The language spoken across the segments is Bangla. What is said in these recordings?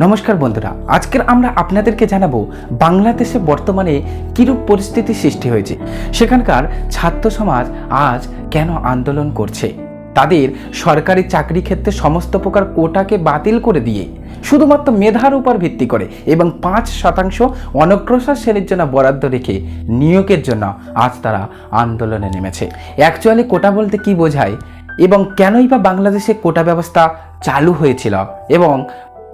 নমস্কার বন্ধুরা, আজকের আমরা আপনাদেরকে জানাব বাংলাদেশে বর্তমানে কিরূপ পরিস্থিতি সৃষ্টি হয়েছে। সেখানকার ছাত্র সমাজ আজ কেন আন্দোলন করছে? তাদের সরকারি চাকরি ক্ষেত্রে সমস্ত প্রকার কোটাকে বাতিল করে দিয়ে শুধুমাত্র মেধার উপর ভিত্তি করে এবং পাঁচ শতাংশ অনগ্রসর শ্রেণির জন্য বরাদ্দ রেখে নিয়োগের জন্য আজ তারা আন্দোলনে নেমেছে। অ্যাকচুয়ালি কোটা বলতে কি বোঝায় এবং কেনই বা বাংলাদেশে কোটা ব্যবস্থা চালু হয়েছিল এবং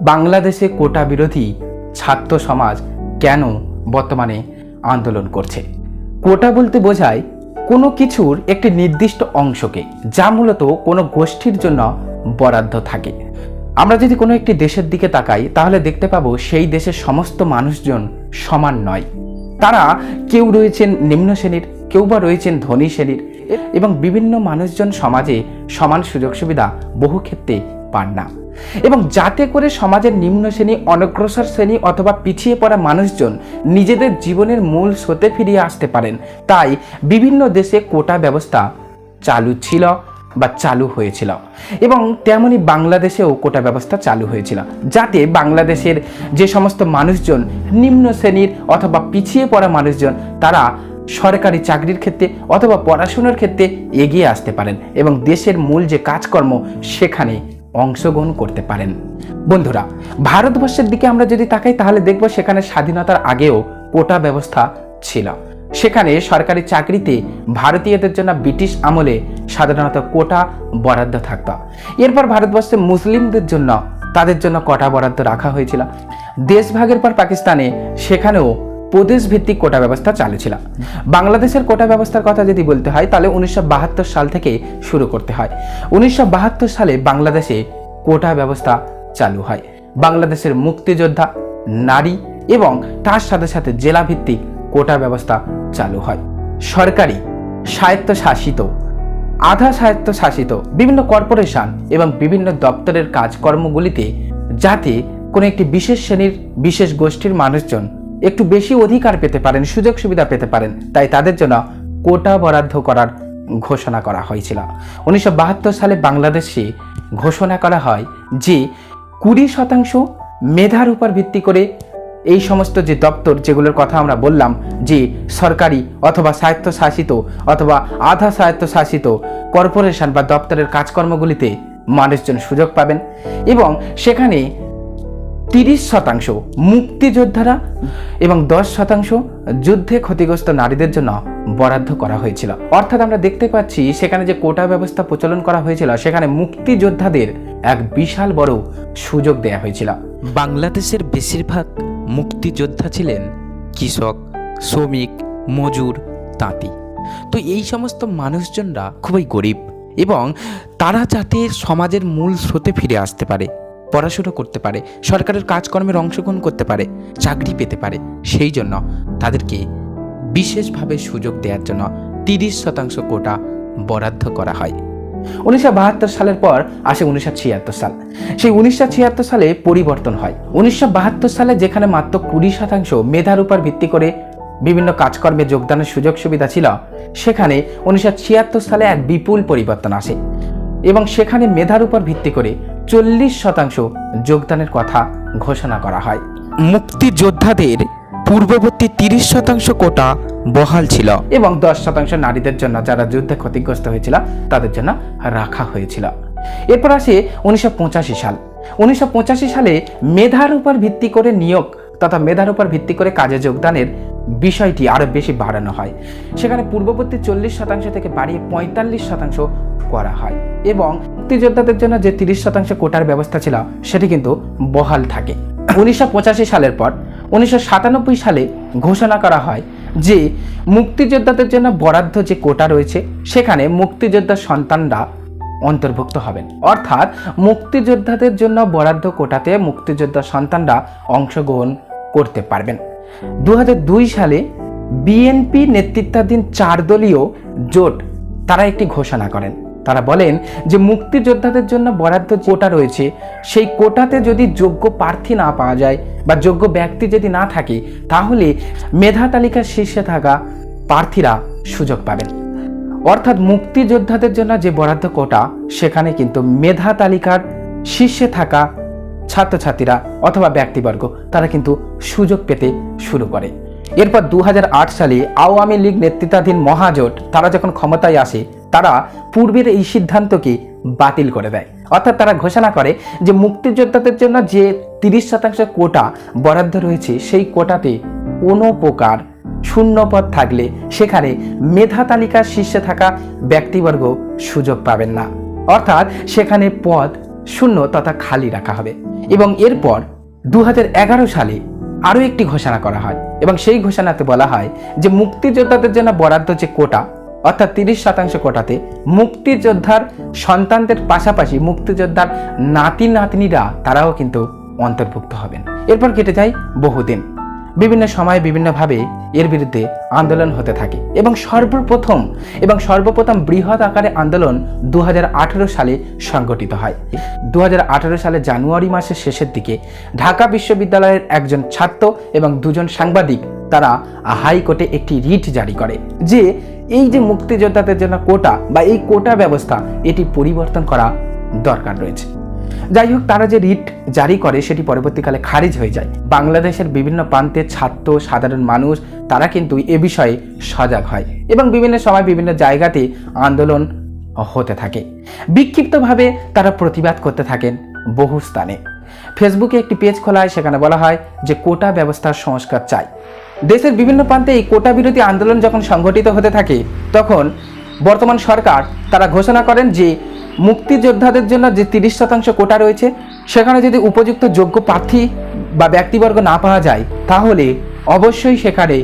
বাংলাদেশে কোটা বিরোধী ছাত্র সমাজ কেন বর্তমানে আন্দোলন করছে? কোটা বলতে বোঝায় কোনো কিছুর একটি নির্দিষ্ট অংশকে, যা মূলত কোনো গোষ্ঠীর জন্য বরাদ্দ থাকে। আমরা যদি কোনো একটি দেশের দিকে তাকাই, তাহলে দেখতে পাবো সেই দেশের সমস্ত মানুষজন সমান নয়। তারা কেউ রয়েছেন নিম্ন শ্রেণির, কেউ বা রয়েছেন ধনী শ্রেণির, এবং বিভিন্ন মানুষজন সমাজে সমান সুযোগ সুবিধা বহু ক্ষেত্রে পান না। এবং যাতে করে সমাজের নিম্ন শ্রেণি অনগ্রসর শ্রেণি অথবা পিছিয়ে পড়া মানুষজন নিজেদের জীবনের মূল স্রোতে ফিরিয়ে আসতে পারেন। তাই বিভিন্ন দেশে কোটা ব্যবস্থা চালু ছিল বা চালু হয়েছিল এবং তেমনি বাংলাদেশেও কোটা ব্যবস্থা চালু হয়েছিল, যাতে বাংলাদেশের যে সমস্ত মানুষজন, নিম্ন শ্রেণির অথবা পিছিয়ে পড়া মানুষজন, তারা সরকারি চাকরির ক্ষেত্রে অথবা পড়াশোনার ক্ষেত্রে এগিয়ে আসতে পারেন এবং দেশের মূল যে কাজকর্ম, সেখানে অংশগ্রহণ করতে পারেন। বন্ধুরা, ভারতবর্ষের দিকে আমরা যদি তাকাই, তাহলে দেখব সেখানে স্বাধীনতার আগেও কোটা ব্যবস্থা ছিল। সেখানে সরকারি চাকরিতে ভারতীয়দের জন্য ব্রিটিশ আমলে সাধারণত কোটা বরাদ্দ থাকত। এরপর ভারতবর্ষে মুসলিমদের জন্য, তাদের জন্য কোটা বরাদ্দ রাখা হয়েছিল। দেশভাগের পর পাকিস্তানে, সেখানেও প্রদেশ ভিত্তিক কোটা ব্যবস্থা চালু ছিল বাংলাদেশের কোটা ব্যবস্থার কথা যদি বলতে হয়, তাহলে উনিশশো বাহাত্তর সাল থেকে শুরু করতে হয়। উনিশশো বাহাত্তর সালে বাংলাদেশে কোটা ব্যবস্থা চালু হয়। বাংলাদেশের মুক্তিযোদ্ধা, নারী এবং তার সাথে সাথে জেলা ভিত্তিক কোটা ব্যবস্থা চালু হয়। সরকারি, স্বায়ত্তশাসিত, আধা স্বায়ত্তশাসিত বিভিন্ন কর্পোরেশন এবং বিভিন্ন দপ্তরের কাজকর্মগুলিতে যাতে কোনো একটি বিশেষ শ্রেণির, বিশেষ গোষ্ঠীর মানুষজন একটু বেশি অধিকার পেতে পারেন, সুযোগ সুবিধা পেতে পারেন। তাই তাদের জন্য কোটা বরাদ্দ করার ঘোষণা করা হয়েছিল। উনিশশো বাহাত্তর সালে বাংলাদেশে ঘোষণা করা হয় যে, কুড়ি শতাংশ মেধার উপর ভিত্তি করে এই সমস্ত যে দপ্তর, যেগুলোর কথা আমরা বললাম যে সরকারি অথবা স্বায়ত্তশাসিত অথবা আধা স্বায়ত্তশাসিত কর্পোরেশন বা দপ্তরের কাজকর্মগুলিতে মানুষজন সুযোগ পাবেন এবং সেখানে তিরিশ শতাংশ মুক্তিযোদ্ধারা এবং দশ শতাংশ যুদ্ধে ক্ষতিগ্রস্ত নারীদের জন্য বরাদ্দ করা হয়েছিল। অর্থাৎ আমরা দেখতে পাচ্ছি সেখানে যে কোটা ব্যবস্থা প্রচলন করা হয়েছিল, সেখানে মুক্তিযোদ্ধাদের এক বিশাল বড় সুযোগ দেয়া হয়েছিল। বাংলাদেশের বেশিরভাগ মুক্তিযোদ্ধা ছিলেন কৃষক, শ্রমিক, মজুর, তাঁতি। তো এই সমস্ত মানুষজনরা খুবই গরিব এবং তারা যাতে সমাজের মূল স্রোতে ফিরে আসতে পারে পড়াশুনো করতে পারে, সরকারের কাজকর্মের অংশগ্রহণ করতে পারে, চাকরি পেতে পারে, সেই জন্য তাদেরকে বিশেষভাবে সুযোগ দেওয়ার জন্য তিরিশ শতাংশ কোটা বরাদ্দ করা হয়। উনিশশো বাহাত্তর সালের পর আসে উনিশশো ছিয়াত্তর সাল। সেই উনিশশো ছিয়াত্তর সালে পরিবর্তন হয়। উনিশশো বাহাত্তর সালে যেখানে মাত্র কুড়ি শতাংশ মেধার উপর ভিত্তি করে বিভিন্ন কাজকর্মে যোগদানের সুযোগ সুবিধা ছিল, সেখানে উনিশশো ছিয়াত্তর সালে এক বিপুল পরিবর্তন আসে এবং সেখানে মেধার উপর ভিত্তি করে চল্লিশ শতাংশ যোগদানের কথা ঘোষণা করা হয়। মুক্তিযোদ্ধাদের পূর্ববর্তী তিরিশ শতাংশ কোটা বহাল ছিল। এবং দশ শতাংশ নারীদের জন্য যারা যুদ্ধে ক্ষতিগ্রস্ত হয়েছিল তাদের জন্য রাখা হয়েছিল। এরপর আসে উনিশশো পঁচাশি সাল। উনিশশো পঁচাশি সালে মেধার উপর ভিত্তি করে নিয়োগ তথা মেধার উপর ভিত্তি করে কাজে যোগদানের বিষয়টি আরও বেশি বাড়ানো হয়। সেখানে পূর্ববর্তী চল্লিশ শতাংশ থেকে বাড়িয়ে পঁয়তাল্লিশ শতাংশ করা হয় এবং মুক্তিযোদ্ধাদের জন্য যে তিরিশ শতাংশ কোটার ব্যবস্থা ছিল, সেটি কিন্তু বহাল থাকে। উনিশশো পঁচাশি সালের পর, উনিশশো সাতানব্বই সালে ঘোষণা করা হয় যে মুক্তিযোদ্ধাদের জন্য বরাদ্দ যে কোটা রয়েছে, সেখানে মুক্তিযোদ্ধার সন্তানরা অন্তর্ভুক্ত হবেন। অর্থাৎ মুক্তিযোদ্ধাদের জন্য বরাদ্দ কোটাতে মুক্তিযোদ্ধা সন্তানরা অংশগ্রহণ করতে পারবেন। দু হাজার দুই সালে বিএনপি নেতৃত্বাধীন চার দলীয় জোট, তারা একটি ঘোষণা করেন। তারা বলেন যে মুক্তিযোদ্ধাদের জন্য বরাদ্দ কোটা রয়েছে, সেই কোটাতে যদি যোগ্য প্রার্থী না পাওয়া যায় বা যোগ্য ব্যক্তি যদি না থাকে, তাহলে মেধা তালিকার শীর্ষে থাকা প্রার্থীরা সুযোগ পাবেন। অর্থাৎ মুক্তিযোদ্ধাদের জন্য যে বরাদ্দ কোটা, সেখানে কিন্তু মেধা তালিকার শীর্ষে থাকা ছাত্রছাত্রীরা অথবা ব্যক্তিবর্গ, তারা কিন্তু সুযোগ পেতে শুরু করে। এরপর দু হাজার আট সালে আওয়ামী লীগ নেতৃত্বাধীন মহাজোট, তারা যখন ক্ষমতায় আসে তারা পূর্বের এই সিদ্ধান্তকে বাতিল করে দেয়। অর্থাৎ তারা ঘোষণা করে যে মুক্তিযোদ্ধাদের জন্য যে তিরিশ শতাংশ কোটা বরাদ্দ রয়েছে, সেই কোটাতে কোনো প্রকার শূন্য পদ থাকলে সেখানে মেধা তালিকার শীর্ষে থাকা ব্যক্তিবর্গ সুযোগ পাবেন না। অর্থাৎ সেখানে পদ শূন্য তথা খালি রাখা হবে। এবং এরপর দু হাজার এগারো সালে আরও একটি ঘোষণা করা হয়। এবং সেই ঘোষণাতে বলা হয় যে মুক্তিযোদ্ধাদের জন্য বরাদ্দ যে কোটা অর্থাৎ তিরিশ শতাংশ কোটাতে মুক্তিযোদ্ধার সন্তানদের পাশাপাশি মুক্তিযোদ্ধার নাতি নাতনিরা তারাও কিন্তু অন্তর্ভুক্ত হবেন। এরপর কেটে যায় বহুদিন। বিভিন্ন সময়ে বিভিন্নভাবে এর বিরুদ্ধে আন্দোলন হতে থাকে এবং সর্বপ্রথম এবং সর্বপ্রথম বৃহৎ আকারে আন্দোলন দু হাজার আঠারো সালে সংগঠিত হয়। দু হাজার আঠারো সালে জানুয়ারি মাসের শেষের দিকে ঢাকা বিশ্ববিদ্যালয়ের একজন ছাত্র এবং দুজন সাংবাদিক তারা হাইকোর্টে একটি রিট জারি করে, যে এই যে মুক্তিযোদ্ধাদের জন্য কোটা বা এই কোটা ব্যবস্থা, এটি পরিবর্তন করা দরকার রয়েছে। যাই হোক, তারা যে রিট জারি করে, সেটি পরবর্তীকালে খারিজ হয়ে যায়। বাংলাদেশের বিভিন্ন প্রান্তের ছাত্র, সাধারণ মানুষ, তারা কিন্তু এ বিষয়ে সজাগ হয় এবং বিভিন্ন সময় বিভিন্ন জায়গাতে আন্দোলন হতে থাকে। বিক্ষিপ্তভাবে তারা প্রতিবাদ করতে থাকেন বহু স্থানে। ফেসবুকে একটি পেজ খোলা হয় সেখানে বলা হয় যে কোটা ব্যবস্থার সংস্কার চাই। দেশের বিভিন্ন প্রান্তে এই কোটা বিরোধী আন্দোলন যখন সংগঠিত হতে থাকে, তখন বর্তমান সরকার তারা ঘোষণা করেন যে মুক্তিযোদ্ধাদের জন্য যে তিরিশ শতাংশ কোটা রয়েছে, সেখানে যদি উপযুক্ত যোগ্য প্রার্থী বা ব্যক্তিবর্গ না পাওয়া যায়, তাহলে অবশ্যই সেখানে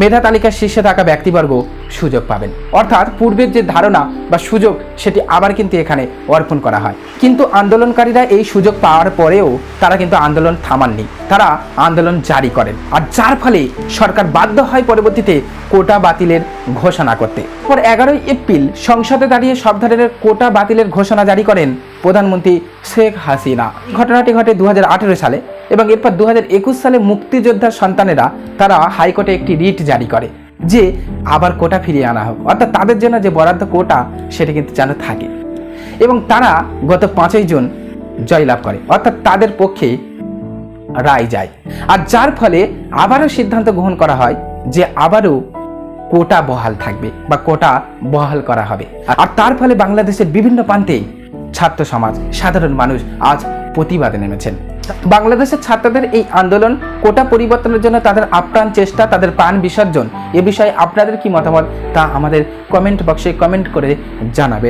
মেধা তালিকার শীর্ষে থাকা ব্যক্তিবর্গ সুযোগ পাবেন। অর্থাৎ পূর্বের যে ধারণা বা সুযোগ, সেটি আবার কিন্তু এখানে অর্পণ করা হয়। কিন্তু আন্দোলনকারীরা এই সুযোগ পাওয়ার পরেও তারা কিন্তু আন্দোলন থামাননি। তারা আন্দোলন জারি করেন। আর যার ফলে সরকার বাধ্য হয় পরবর্তীতে কোটা বাতিলের ঘোষণা করতে। পর এগারোই এপ্রিল সংসদে দাঁড়িয়ে সব ধরনের কোটা বাতিলের ঘোষণা জারি করেন প্রধানমন্ত্রী শেখ হাসিনা। ঘটনাটি ঘটে দু হাজার আঠেরো সালে এবং এরপর দু হাজার একুশ সালে মুক্তিযোদ্ধার সন্তানেরা তারা হাইকোর্টে একটি রিট জারি করে যে আবার কোটা ফিরিয়ে আনা হোক। অর্থাৎ তাদের জন্য যে বরাদ্দ কোটা, সেটা কিন্তু যেন থাকে। এবং তারা গত পাঁচই জুন জয়লাভ করে। অর্থাৎ তাদের পক্ষে রায় যায়। আর যার ফলে আবারও সিদ্ধান্ত গ্রহণ করা হয় যে আবারও কোটা বহাল থাকবে বা কোটা বহাল করা হবে। আর তার ফলে বাংলাদেশের বিভিন্ন প্রান্তেই ছাত্র সমাজ, সাধারণ মানুষ আজ প্রতিবাদে নেমেছেন। বাংলাদেশের ছাত্রদের এই আন্দোলন কোটা পরিবর্তনের জন্য তাদের আপ্রাণ চেষ্টা, তাদের প্রাণ বিসর্জন, এ বিষয়ে আপনাদের কি মতামত তা আমাদের কমেন্ট বক্সে কমেন্ট করে জানাবেন।